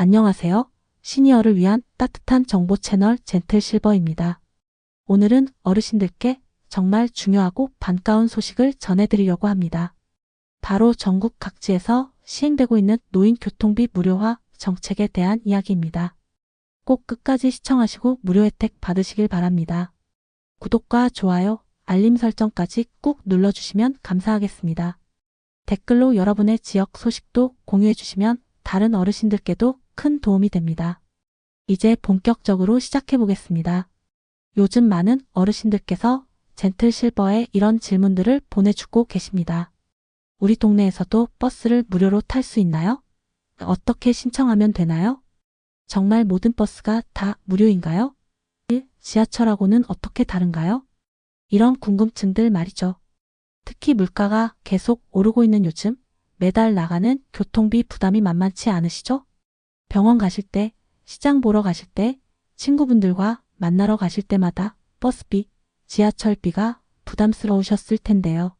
안녕하세요. 시니어를 위한 따뜻한 정보 채널 젠틀 실버입니다. 오늘은 어르신들께 정말 중요하고 반가운 소식을 전해드리려고 합니다. 바로 전국 각지에서 시행되고 있는 노인 교통비 무료화 정책에 대한 이야기입니다. 꼭 끝까지 시청하시고 무료 혜택 받으시길 바랍니다. 구독과 좋아요, 알림 설정까지 꾹 눌러주시면 감사하겠습니다. 댓글로 여러분의 지역 소식도 공유해주시면 다른 어르신들께도 큰 도움이 됩니다. 이제 본격적으로 시작해 보겠습니다. 요즘 많은 어르신들께서 젠틀 실버에 이런 질문들을 보내주고 계십니다. 우리 동네에서도 버스를 무료로 탈 수 있나요? 어떻게 신청하면 되나요? 정말 모든 버스가 다 무료인가요? 1. 지하철하고는 어떻게 다른가요? 이런 궁금증들 말이죠. 특히 물가가 계속 오르고 있는 요즘 매달 나가는 교통비 부담이 만만치 않으시죠? 병원 가실 때, 시장 보러 가실 때, 친구분들과 만나러 가실 때마다 버스비, 지하철비가 부담스러우셨을 텐데요.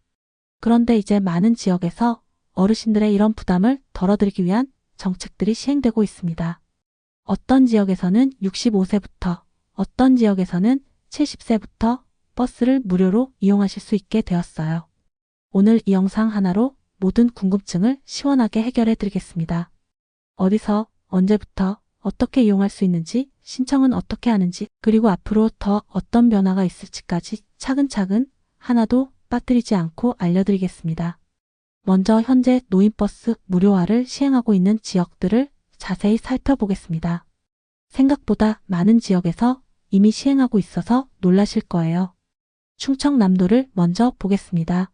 그런데 이제 많은 지역에서 어르신들의 이런 부담을 덜어드리기 위한 정책들이 시행되고 있습니다. 어떤 지역에서는 65세부터, 어떤 지역에서는 70세부터 버스를 무료로 이용하실 수 있게 되었어요. 오늘 이 영상 하나로 모든 궁금증을 시원하게 해결해 드리겠습니다. 어디서, 언제부터, 어떻게 이용할 수 있는지, 신청은 어떻게 하는지, 그리고 앞으로 더 어떤 변화가 있을지까지 차근차근 하나도 빠뜨리지 않고 알려드리겠습니다. 먼저 현재 노인버스 무료화를 시행하고 있는 지역들을 자세히 살펴보겠습니다. 생각보다 많은 지역에서 이미 시행하고 있어서 놀라실 거예요. 충청남도를 먼저 보겠습니다.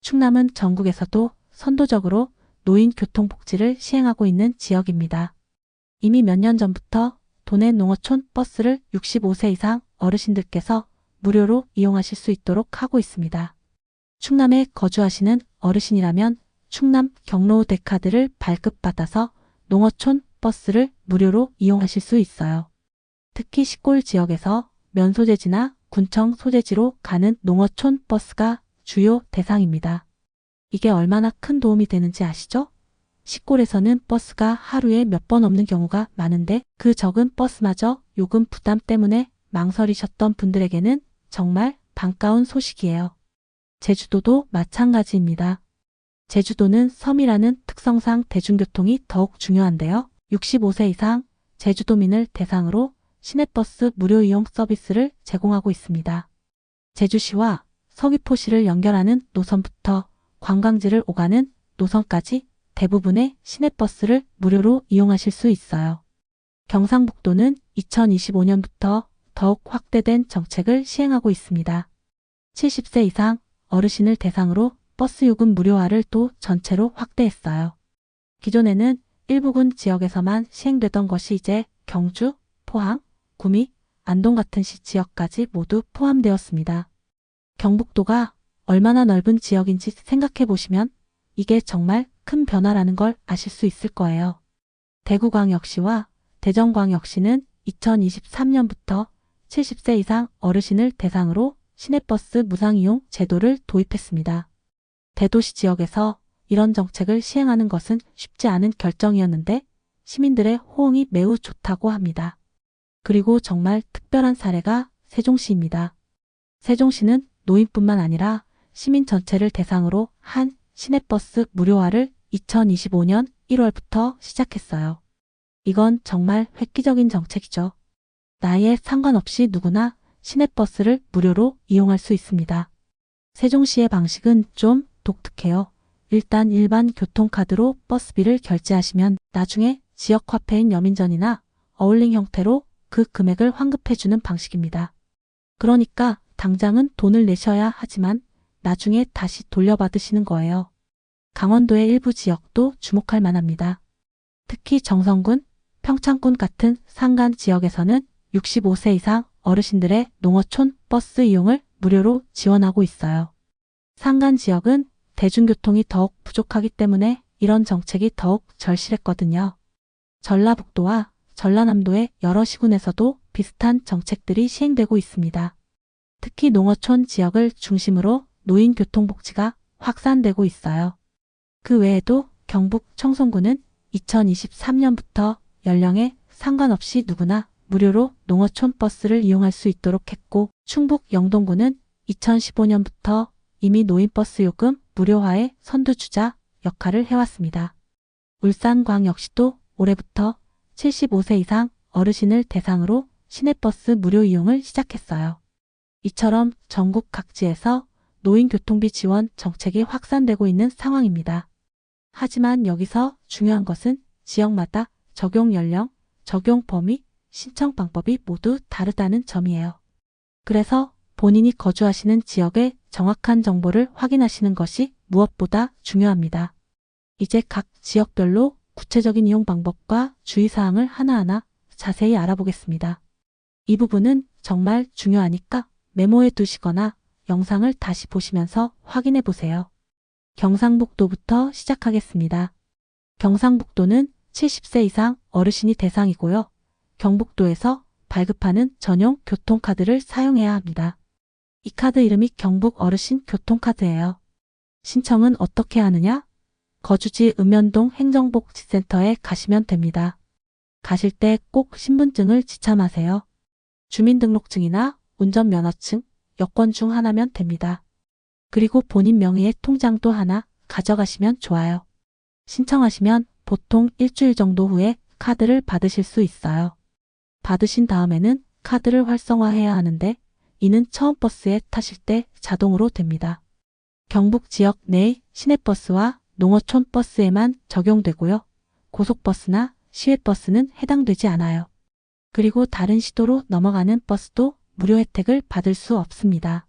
충남은 전국에서도 선도적으로 노인 교통복지를 시행하고 있는 지역입니다. 이미 몇 년 전부터 도내 농어촌 버스를 65세 이상 어르신들께서 무료로 이용하실 수 있도록 하고 있습니다. 충남에 거주하시는 어르신이라면 충남 경로 데카드를 발급받아서 농어촌 버스를 무료로 이용하실 수 있어요. 특히 시골 지역에서 면소재지나 군청 소재지로 가는 농어촌 버스가 주요 대상입니다. 이게 얼마나 큰 도움이 되는지 아시죠? 시골에서는 버스가 하루에 몇 번 없는 경우가 많은데 그 적은 버스마저 요금 부담 때문에 망설이셨던 분들에게는 정말 반가운 소식이에요. 제주도도 마찬가지입니다. 제주도는 섬이라는 특성상 대중교통이 더욱 중요한데요. 65세 이상 제주도민을 대상으로 시내버스 무료 이용 서비스를 제공하고 있습니다. 제주시와 서귀포시를 연결하는 노선부터 관광지를 오가는 노선까지 대부분의 시내버스를 무료로 이용하실 수 있어요. 경상북도는 2025년부터 더욱 확대된 정책을 시행하고 있습니다. 70세 이상 어르신을 대상으로 버스 요금 무료화를 또 전체로 확대했어요. 기존에는 일부군 지역에서만 시행되던 것이 이제 경주, 포항, 구미, 안동 같은 시 지역까지 모두 포함되었습니다. 경북도가 얼마나 넓은 지역인지 생각해 보시면 이게 정말 큰 변화라는 걸 아실 수 있을 거예요. 대구광역시와 대전광역시는 2023년부터 70세 이상 어르신을 대상으로 시내버스 무상이용 제도를 도입했습니다. 대도시 지역에서 이런 정책을 시행하는 것은 쉽지 않은 결정이었는데 시민들의 호응이 매우 좋다고 합니다. 그리고 정말 특별한 사례가 세종시입니다. 세종시는 노인뿐만 아니라 시민 전체를 대상으로 한 시내버스 무료화를 2025년 1월부터 시작했어요. 이건 정말 획기적인 정책이죠. 나이에 상관없이 누구나 시내버스를 무료로 이용할 수 있습니다. 세종시의 방식은 좀 독특해요. 일단 일반 교통카드로 버스비를 결제하시면 나중에 지역화폐인 여민전이나 어울링 형태로 그 금액을 환급해주는 방식입니다. 그러니까 당장은 돈을 내셔야 하지만 나중에 다시 돌려받으시는 거예요. 강원도의 일부 지역도 주목할 만합니다. 특히 정선군, 평창군 같은 산간 지역에서는 65세 이상 어르신들의 농어촌 버스 이용을 무료로 지원하고 있어요. 산간 지역은 대중교통이 더욱 부족하기 때문에 이런 정책이 더욱 절실했거든요. 전라북도와 전라남도의 여러 시군에서도 비슷한 정책들이 시행되고 있습니다. 특히 농어촌 지역을 중심으로 노인 교통복지가 확산되고 있어요. 그 외에도 경북 청송군은 2023년부터 연령에 상관없이 누구나 무료로 농어촌 버스를 이용할 수 있도록 했고 충북 영동구는 2015년부터 이미 노인버스 요금 무료화의 선두주자 역할을 해왔습니다. 울산광 역시도 올해부터 75세 이상 어르신을 대상으로 시내버스 무료 이용을 시작했어요. 이처럼 전국 각지에서 노인 교통비 지원 정책이 확산되고 있는 상황입니다. 하지만 여기서 중요한 것은 지역마다 적용 연령, 적용 범위, 신청 방법이 모두 다르다는 점이에요. 그래서 본인이 거주하시는 지역의 정확한 정보를 확인하시는 것이 무엇보다 중요합니다. 이제 각 지역별로 구체적인 이용 방법과 주의사항을 하나하나 자세히 알아보겠습니다. 이 부분은 정말 중요하니까 메모해 두시거나 영상을 다시 보시면서 확인해 보세요. 경상북도부터 시작하겠습니다. 경상북도는 70세 이상 어르신이 대상이고요. 경북도에서 발급하는 전용 교통카드를 사용해야 합니다. 이 카드 이름이 경북 어르신 교통카드예요. 신청은 어떻게 하느냐? 거주지 읍면동 행정복지센터에 가시면 됩니다. 가실 때 꼭 신분증을 지참하세요. 주민등록증이나 운전면허증, 여권 중 하나면 됩니다. 그리고 본인 명의의 통장도 하나 가져가시면 좋아요. 신청하시면 보통 일주일 정도 후에 카드를 받으실 수 있어요. 받으신 다음에는 카드를 활성화해야 하는데 이는 처음 버스에 타실 때 자동으로 됩니다. 경북 지역 내의 시내버스와 농어촌 버스에만 적용되고요. 고속버스나 시외버스는 해당되지 않아요. 그리고 다른 시도로 넘어가는 버스도 무료 혜택을 받을 수 없습니다.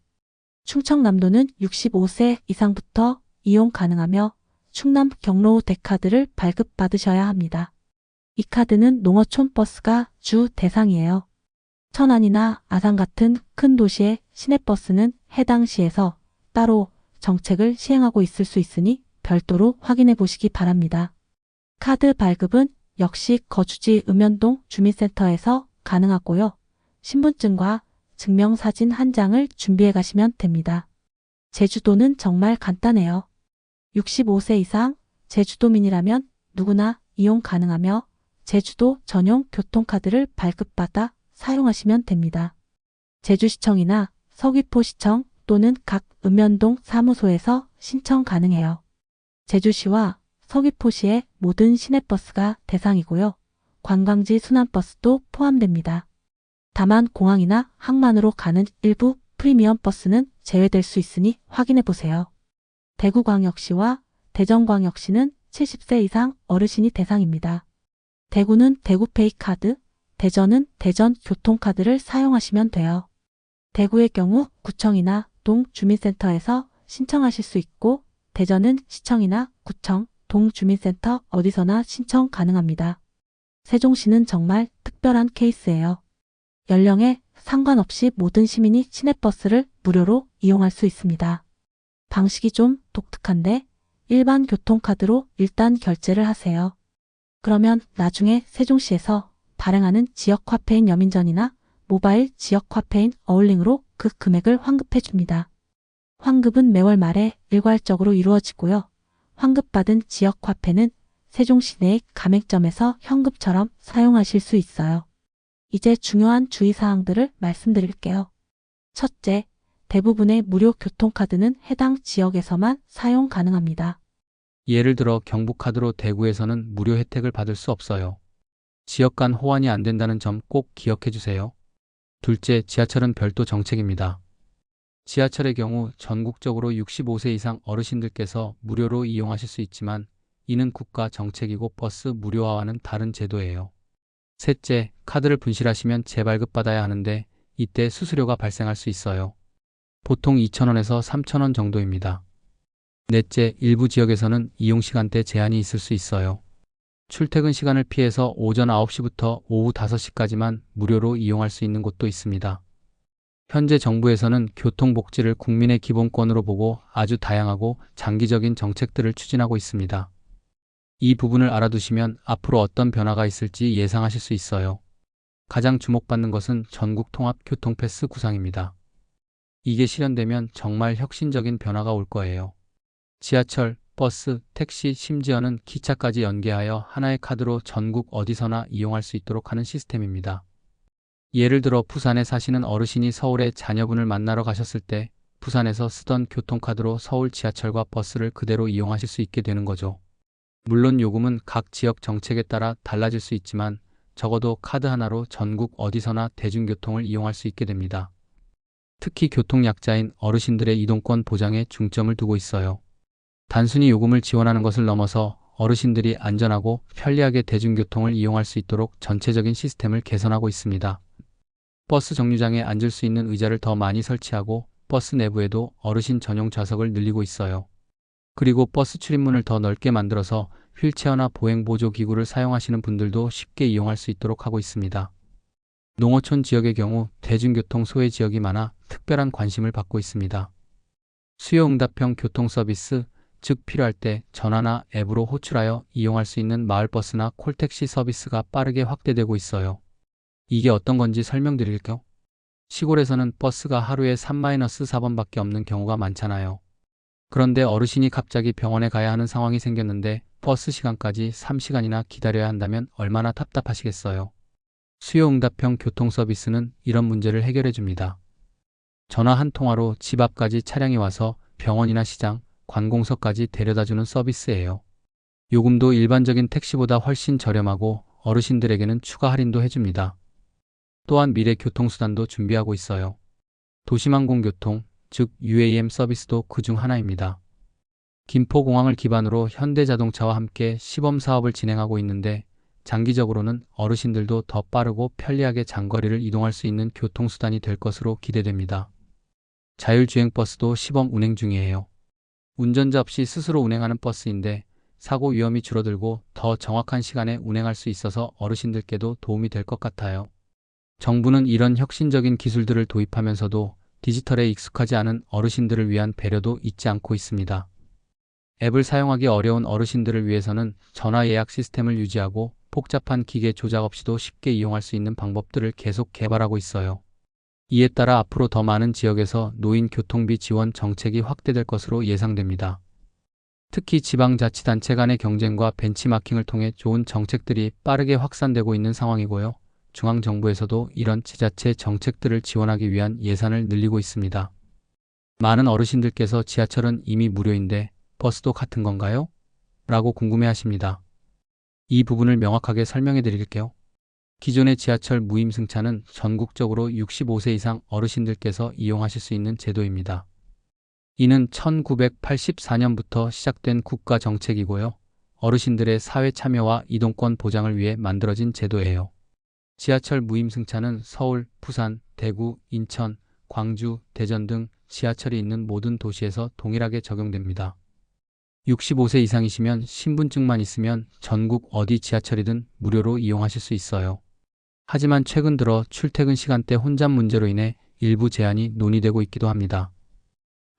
충청남도는 65세 이상부터 이용 가능하며 충남 경로 대카드를 발급받으셔야 합니다. 이 카드는 농어촌 버스가 주 대상이에요. 천안이나 아산 같은 큰 도시의 시내버스는 해당 시에서 따로 정책을 시행하고 있을 수 있으니 별도로 확인해 보시기 바랍니다. 카드 발급은 역시 거주지 읍면동 주민센터에서 가능하고요. 신분증과 증명사진 한 장을 준비해 가시면 됩니다. 제주도는 정말 간단해요. 65세 이상 제주도민이라면 누구나 이용 가능하며 제주도 전용 교통카드를 발급받아 사용하시면 됩니다. 제주시청이나 서귀포시청 또는 각 읍면동 사무소에서 신청 가능해요. 제주시와 서귀포시의 모든 시내버스가 대상이고요. 관광지 순환버스도 포함됩니다. 다만 공항이나 항만으로 가는 일부 프리미엄 버스는 제외될 수 있으니 확인해 보세요. 대구광역시와 대전광역시는 70세 이상 어르신이 대상입니다. 대구는 대구페이 카드, 대전은 대전 교통카드를 사용하시면 돼요. 대구의 경우 구청이나 동 주민센터에서 신청하실 수 있고 대전은 시청이나 구청, 동 주민센터 어디서나 신청 가능합니다. 세종시는 정말 특별한 케이스예요. 연령에 상관없이 모든 시민이 시내버스를 무료로 이용할 수 있습니다. 방식이 좀 독특한데 일반 교통카드로 일단 결제를 하세요. 그러면 나중에 세종시에서 발행하는 지역 화폐인 여민전이나 모바일 지역 화폐인 어울링으로 그 금액을 환급해 줍니다. 환급은 매월 말에 일괄적으로 이루어지고요. 환급받은 지역 화폐는 세종시 내 가맹점에서 현금처럼 사용하실 수 있어요. 이제 중요한 주의사항들을 말씀드릴게요. 첫째, 대부분의 무료 교통카드는 해당 지역에서만 사용 가능합니다. 예를 들어 경북카드로 대구에서는 무료 혜택을 받을 수 없어요. 지역 간 호환이 안 된다는 점 꼭 기억해 주세요. 둘째, 지하철은 별도 정책입니다. 지하철의 경우 전국적으로 65세 이상 어르신들께서 무료로 이용하실 수 있지만 이는 국가 정책이고 버스 무료화와는 다른 제도예요. 셋째, 카드를 분실하시면 재발급받아야 하는데 이때 수수료가 발생할 수 있어요. 보통 2,000원에서 3,000원 정도입니다. 넷째, 일부 지역에서는 이용 시간대 제한이 있을 수 있어요. 출퇴근 시간을 피해서 오전 9시부터 오후 5시까지만 무료로 이용할 수 있는 곳도 있습니다. 현재 정부에서는 교통복지를 국민의 기본권으로 보고 아주 다양하고 장기적인 정책들을 추진하고 있습니다. 이 부분을 알아두시면 앞으로 어떤 변화가 있을지 예상하실 수 있어요. 가장 주목받는 것은 전국 통합 교통패스 구상입니다. 이게 실현되면 정말 혁신적인 변화가 올 거예요. 지하철, 버스, 택시, 심지어는 기차까지 연계하여 하나의 카드로 전국 어디서나 이용할 수 있도록 하는 시스템입니다. 예를 들어 부산에 사시는 어르신이 서울에 자녀분을 만나러 가셨을 때 부산에서 쓰던 교통카드로 서울 지하철과 버스를 그대로 이용하실 수 있게 되는 거죠. 물론 요금은 각 지역 정책에 따라 달라질 수 있지만 적어도 카드 하나로 전국 어디서나 대중교통을 이용할 수 있게 됩니다. 특히 교통약자인 어르신들의 이동권 보장에 중점을 두고 있어요. 단순히 요금을 지원하는 것을 넘어서 어르신들이 안전하고 편리하게 대중교통을 이용할 수 있도록 전체적인 시스템을 개선하고 있습니다. 버스 정류장에 앉을 수 있는 의자를 더 많이 설치하고 버스 내부에도 어르신 전용 좌석을 늘리고 있어요. 그리고 버스 출입문을 더 넓게 만들어서 휠체어나 보행보조 기구를 사용하시는 분들도 쉽게 이용할 수 있도록 하고 있습니다. 농어촌 지역의 경우 대중교통 소외 지역이 많아 특별한 관심을 받고 있습니다. 수요응답형 교통 서비스, 즉 필요할 때 전화나 앱으로 호출하여 이용할 수 있는 마을버스나 콜택시 서비스가 빠르게 확대되고 있어요. 이게 어떤 건지 설명드릴게요. 시골에서는 버스가 하루에 3-4번밖에 없는 경우가 많잖아요. 그런데 어르신이 갑자기 병원에 가야 하는 상황이 생겼는데 버스 시간까지 3시간이나 기다려야 한다면 얼마나 답답하시겠어요. 수요응답형 교통 서비스는 이런 문제를 해결해 줍니다. 전화 한 통화로 집 앞까지 차량이 와서 병원이나 시장, 관공서까지 데려다 주는 서비스예요. 요금도 일반적인 택시보다 훨씬 저렴하고 어르신들에게는 추가 할인도 해줍니다. 또한 미래 교통수단도 준비하고 있어요. 도심항공교통, 즉 UAM 서비스도 그 중 하나입니다. 김포공항을 기반으로 현대자동차와 함께 시범 사업을 진행하고 있는데 장기적으로는 어르신들도 더 빠르고 편리하게 장거리를 이동할 수 있는 교통수단이 될 것으로 기대됩니다. 자율주행 버스도 시범 운행 중이에요. 운전자 없이 스스로 운행하는 버스인데 사고 위험이 줄어들고 더 정확한 시간에 운행할 수 있어서 어르신들께도 도움이 될 것 같아요. 정부는 이런 혁신적인 기술들을 도입하면서도 디지털에 익숙하지 않은 어르신들을 위한 배려도 잊지 않고 있습니다. 앱을 사용하기 어려운 어르신들을 위해서는 전화 예약 시스템을 유지하고 복잡한 기계 조작 없이도 쉽게 이용할 수 있는 방법들을 계속 개발하고 있어요. 이에 따라 앞으로 더 많은 지역에서 노인 교통비 지원 정책이 확대될 것으로 예상됩니다. 특히 지방자치단체 간의 경쟁과 벤치마킹을 통해 좋은 정책들이 빠르게 확산되고 있는 상황이고요. 중앙정부에서도 이런 지자체 정책들을 지원하기 위한 예산을 늘리고 있습니다. 많은 어르신들께서 지하철은 이미 무료인데 버스도 같은 건가요? 라고 궁금해 하십니다. 이 부분을 명확하게 설명해 드릴게요. 기존의 지하철 무임승차는 전국적으로 65세 이상 어르신들께서 이용하실 수 있는 제도입니다. 이는 1984년부터 시작된 국가 정책이고요. 어르신들의 사회 참여와 이동권 보장을 위해 만들어진 제도예요. 지하철 무임승차는 서울, 부산, 대구, 인천, 광주, 대전 등 지하철이 있는 모든 도시에서 동일하게 적용됩니다. 65세 이상이시면 신분증만 있으면 전국 어디 지하철이든 무료로 이용하실 수 있어요. 하지만 최근 들어 출퇴근 시간대 혼잡 문제로 인해 일부 제한이 논의되고 있기도 합니다.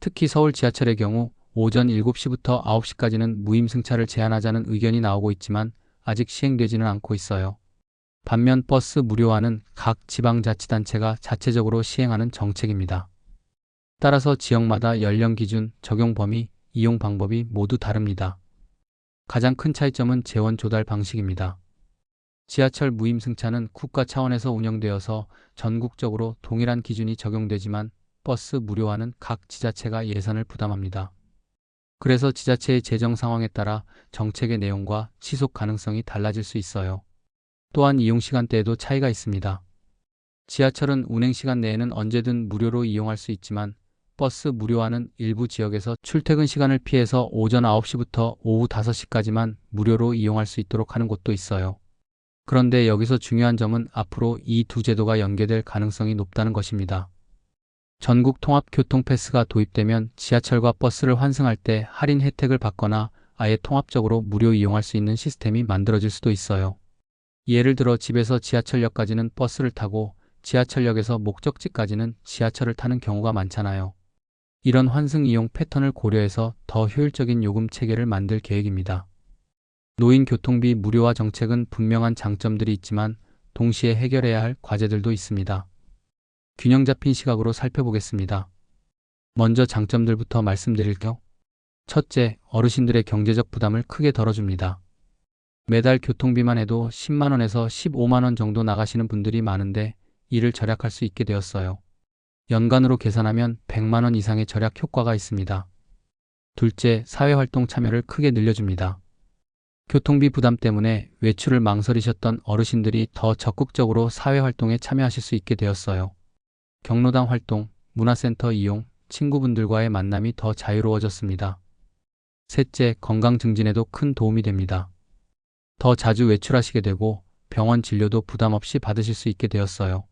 특히 서울 지하철의 경우 오전 7시부터 9시까지는 무임승차를 제한하자는 의견이 나오고 있지만 아직 시행되지는 않고 있어요. 반면 버스 무료화는 각 지방자치단체가 자체적으로 시행하는 정책입니다. 따라서 지역마다 연령 기준, 적용 범위, 이용 방법이 모두 다릅니다. 가장 큰 차이점은 재원 조달 방식입니다. 지하철 무임승차는 국가 차원에서 운영되어서 전국적으로 동일한 기준이 적용되지만 버스 무료화는 각 지자체가 예산을 부담합니다. 그래서 지자체의 재정 상황에 따라 정책의 내용과 지속 가능성이 달라질 수 있어요. 또한 이용 시간대에도 차이가 있습니다. 지하철은 운행 시간 내에는 언제든 무료로 이용할 수 있지만 버스 무료화는 일부 지역에서 출퇴근 시간을 피해서 오전 9시부터 오후 5시까지만 무료로 이용할 수 있도록 하는 곳도 있어요. 그런데 여기서 중요한 점은 앞으로 이 두 제도가 연계될 가능성이 높다는 것입니다. 전국 통합 교통 패스가 도입되면 지하철과 버스를 환승할 때 할인 혜택을 받거나 아예 통합적으로 무료 이용할 수 있는 시스템이 만들어질 수도 있어요. 예를 들어 집에서 지하철역까지는 버스를 타고 지하철역에서 목적지까지는 지하철을 타는 경우가 많잖아요. 이런 환승 이용 패턴을 고려해서 더 효율적인 요금 체계를 만들 계획입니다. 노인 교통비 무료화 정책은 분명한 장점들이 있지만 동시에 해결해야 할 과제들도 있습니다. 균형 잡힌 시각으로 살펴보겠습니다. 먼저 장점들부터 말씀드릴게요. 첫째, 어르신들의 경제적 부담을 크게 덜어줍니다. 매달 교통비만 해도 10만원에서 15만원 정도 나가시는 분들이 많은데 이를 절약할 수 있게 되었어요. 연간으로 계산하면 100만원 이상의 절약 효과가 있습니다. 둘째, 사회활동 참여를 크게 늘려줍니다. 교통비 부담 때문에 외출을 망설이셨던 어르신들이 더 적극적으로 사회활동에 참여하실 수 있게 되었어요. 경로당 활동, 문화센터 이용, 친구분들과의 만남이 더 자유로워졌습니다. 셋째, 건강 증진에도 큰 도움이 됩니다. 더 자주 외출하시게 되고 병원 진료도 부담 없이 받으실 수 있게 되었어요.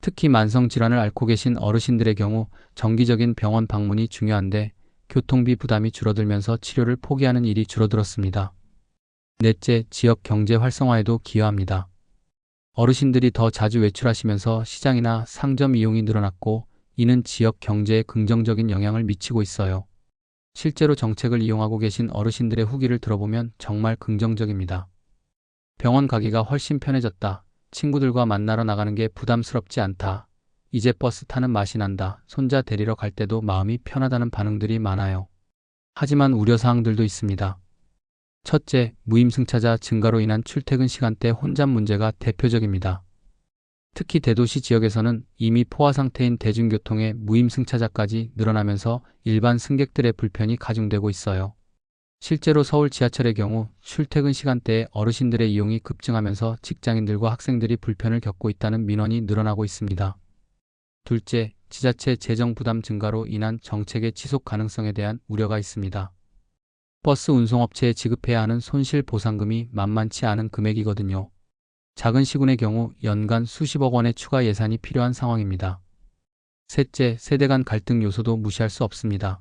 특히 만성 질환을 앓고 계신 어르신들의 경우 정기적인 병원 방문이 중요한데 교통비 부담이 줄어들면서 치료를 포기하는 일이 줄어들었습니다. 넷째, 지역 경제 활성화에도 기여합니다. 어르신들이 더 자주 외출하시면서 시장이나 상점 이용이 늘어났고 이는 지역 경제에 긍정적인 영향을 미치고 있어요. 실제로 정책을 이용하고 계신 어르신들의 후기를 들어보면 정말 긍정적입니다. 병원 가기가 훨씬 편해졌다. 친구들과 만나러 나가는 게 부담스럽지 않다. 이제 버스 타는 맛이 난다. 손자 데리러 갈 때도 마음이 편하다는 반응들이 많아요. 하지만 우려사항들도 있습니다. 첫째, 무임승차자 증가로 인한 출퇴근 시간대 혼잡 문제가 대표적입니다. 특히 대도시 지역에서는 이미 포화 상태인 대중교통의 무임승차자까지 늘어나면서 일반 승객들의 불편이 가중되고 있어요. 실제로 서울 지하철의 경우 출퇴근 시간대에 어르신들의 이용이 급증하면서 직장인들과 학생들이 불편을 겪고 있다는 민원이 늘어나고 있습니다. 둘째, 지자체 재정 부담 증가로 인한 정책의 지속 가능성에 대한 우려가 있습니다. 버스 운송업체에 지급해야 하는 손실 보상금이 만만치 않은 금액이거든요. 작은 시군의 경우 연간 수십억 원의 추가 예산이 필요한 상황입니다. 셋째, 세대 간 갈등 요소도 무시할 수 없습니다.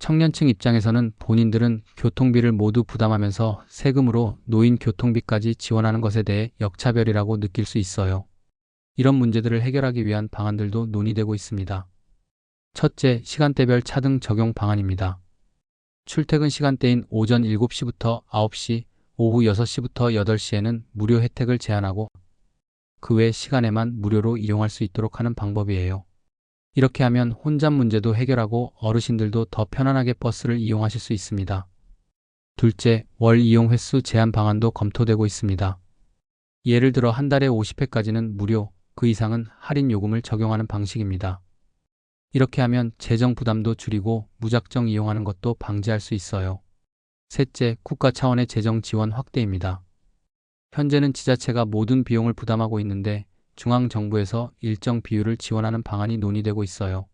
청년층 입장에서는 본인들은 교통비를 모두 부담하면서 세금으로 노인 교통비까지 지원하는 것에 대해 역차별이라고 느낄 수 있어요. 이런 문제들을 해결하기 위한 방안들도 논의되고 있습니다. 첫째, 시간대별 차등 적용 방안입니다. 출퇴근 시간대인 오전 7시부터 9시, 오후 6시부터 8시에는 무료 혜택을 제한하고 그 외 시간에만 무료로 이용할 수 있도록 하는 방법이에요. 이렇게 하면 혼잡 문제도 해결하고 어르신들도 더 편안하게 버스를 이용하실 수 있습니다. 둘째, 월 이용 횟수 제한 방안도 검토되고 있습니다. 예를 들어 한 달에 50회까지는 무료, 그 이상은 할인 요금을 적용하는 방식입니다. 이렇게 하면 재정 부담도 줄이고 무작정 이용하는 것도 방지할 수 있어요. 셋째, 국가 차원의 재정 지원 확대입니다. 현재는 지자체가 모든 비용을 부담하고 있는데 중앙정부에서 일정 비율을 지원하는 방안이 논의되고 있어요.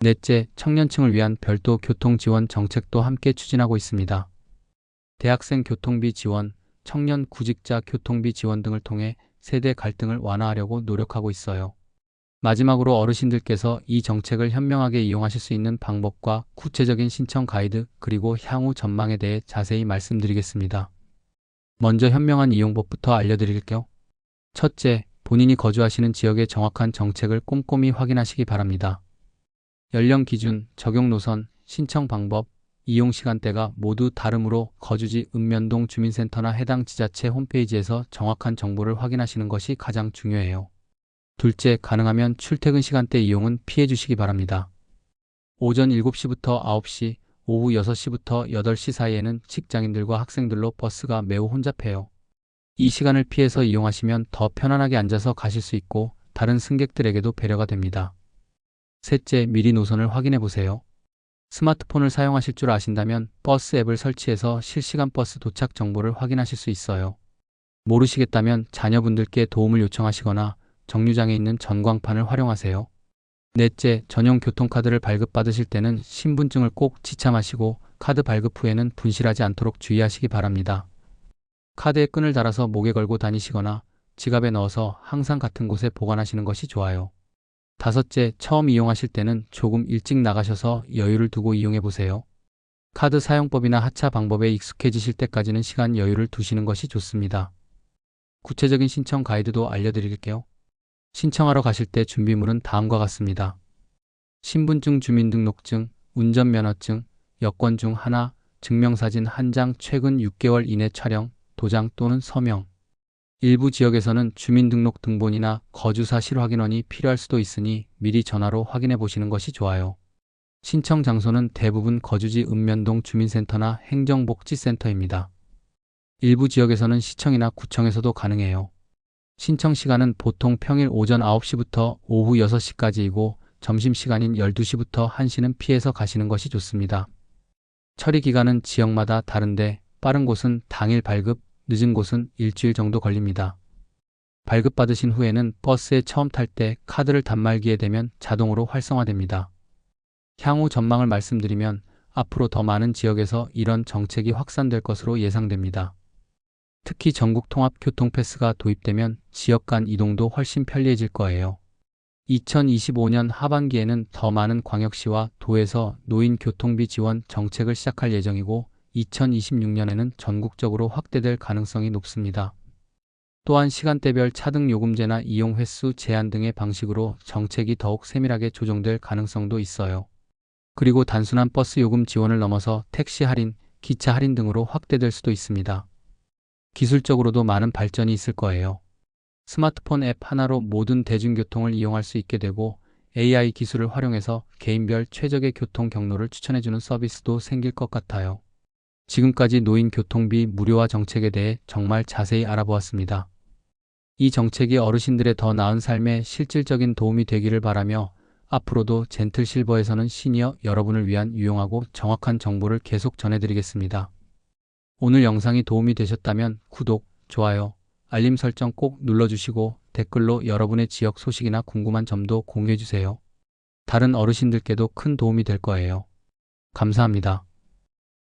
넷째, 청년층을 위한 별도 교통 지원 정책도 함께 추진하고 있습니다. 대학생 교통비 지원, 청년 구직자 교통비 지원 등을 통해 세대 갈등을 완화하려고 노력하고 있어요. 마지막으로 어르신들께서 이 정책을 현명하게 이용하실 수 있는 방법과 구체적인 신청 가이드 그리고 향후 전망에 대해 자세히 말씀드리겠습니다. 먼저 현명한 이용법부터 알려드릴게요. 첫째, 본인이 거주하시는 지역의 정확한 정책을 꼼꼼히 확인하시기 바랍니다. 연령 기준, 적용 노선, 신청 방법, 이용 시간대가 모두 다르므로 거주지 읍면동 주민센터나 해당 지자체 홈페이지에서 정확한 정보를 확인하시는 것이 가장 중요해요. 둘째, 가능하면 출퇴근 시간대 이용은 피해 주시기 바랍니다. 오전 7시부터 9시, 오후 6시부터 8시 사이에는 직장인들과 학생들로 버스가 매우 혼잡해요. 이 시간을 피해서 이용하시면 더 편안하게 앉아서 가실 수 있고 다른 승객들에게도 배려가 됩니다. 셋째, 미리 노선을 확인해 보세요. 스마트폰을 사용하실 줄 아신다면 버스 앱을 설치해서 실시간 버스 도착 정보를 확인하실 수 있어요. 모르시겠다면 자녀분들께 도움을 요청하시거나 정류장에 있는 전광판을 활용하세요. 넷째, 전용 교통카드를 발급받으실 때는 신분증을 꼭 지참하시고 카드 발급 후에는 분실하지 않도록 주의하시기 바랍니다. 카드에 끈을 달아서 목에 걸고 다니시거나 지갑에 넣어서 항상 같은 곳에 보관하시는 것이 좋아요. 다섯째, 처음 이용하실 때는 조금 일찍 나가셔서 여유를 두고 이용해 보세요. 카드 사용법이나 하차 방법에 익숙해지실 때까지는 시간 여유를 두시는 것이 좋습니다. 구체적인 신청 가이드도 알려드릴게요. 신청하러 가실 때 준비물은 다음과 같습니다. 신분증, 주민등록증, 운전면허증, 여권 중 하나, 증명사진 한 장 최근 6개월 이내 촬영, 도장 또는 서명. 일부 지역에서는 주민등록 등본이나 거주사 실 확인원이 필요할 수도 있으니 미리 전화로 확인해 보시는 것이 좋아요. 신청 장소는 대부분 거주지 읍면동 주민센터나 행정복지센터입니다. 일부 지역에서는 시청이나 구청에서도 가능해요. 신청 시간은 보통 평일 오전 9시부터 오후 6시까지이고 점심시간인 12시부터 1시는 피해서 가시는 것이 좋습니다. 처리 기간은 지역마다 다른데 빠른 곳은 당일 발급, 늦은 곳은 일주일 정도 걸립니다. 발급받으신 후에는 버스에 처음 탈 때 카드를 단말기에 대면 자동으로 활성화됩니다. 향후 전망을 말씀드리면 앞으로 더 많은 지역에서 이런 정책이 확산될 것으로 예상됩니다. 특히 전국 통합 교통 패스가 도입되면 지역 간 이동도 훨씬 편리해질 거예요. 2025년 하반기에는 더 많은 광역시와 도에서 노인 교통비 지원 정책을 시작할 예정이고 2026년에는 전국적으로 확대될 가능성이 높습니다. 또한 시간대별 차등 요금제나 이용 횟수 제한 등의 방식으로 정책이 더욱 세밀하게 조정될 가능성도 있어요. 그리고 단순한 버스 요금 지원을 넘어서 택시 할인, 기차 할인 등으로 확대될 수도 있습니다. 기술적으로도 많은 발전이 있을 거예요. 스마트폰 앱 하나로 모든 대중교통을 이용할 수 있게 되고 AI 기술을 활용해서 개인별 최적의 교통 경로를 추천해주는 서비스도 생길 것 같아요. 지금까지 노인 교통비 무료화 정책에 대해 정말 자세히 알아보았습니다. 이 정책이 어르신들의 더 나은 삶에 실질적인 도움이 되기를 바라며 앞으로도 젠틀 실버에서는 시니어 여러분을 위한 유용하고 정확한 정보를 계속 전해드리겠습니다. 오늘 영상이 도움이 되셨다면 구독, 좋아요, 알림 설정 꼭 눌러주시고 댓글로 여러분의 지역 소식이나 궁금한 점도 공유해주세요. 다른 어르신들께도 큰 도움이 될 거예요. 감사합니다.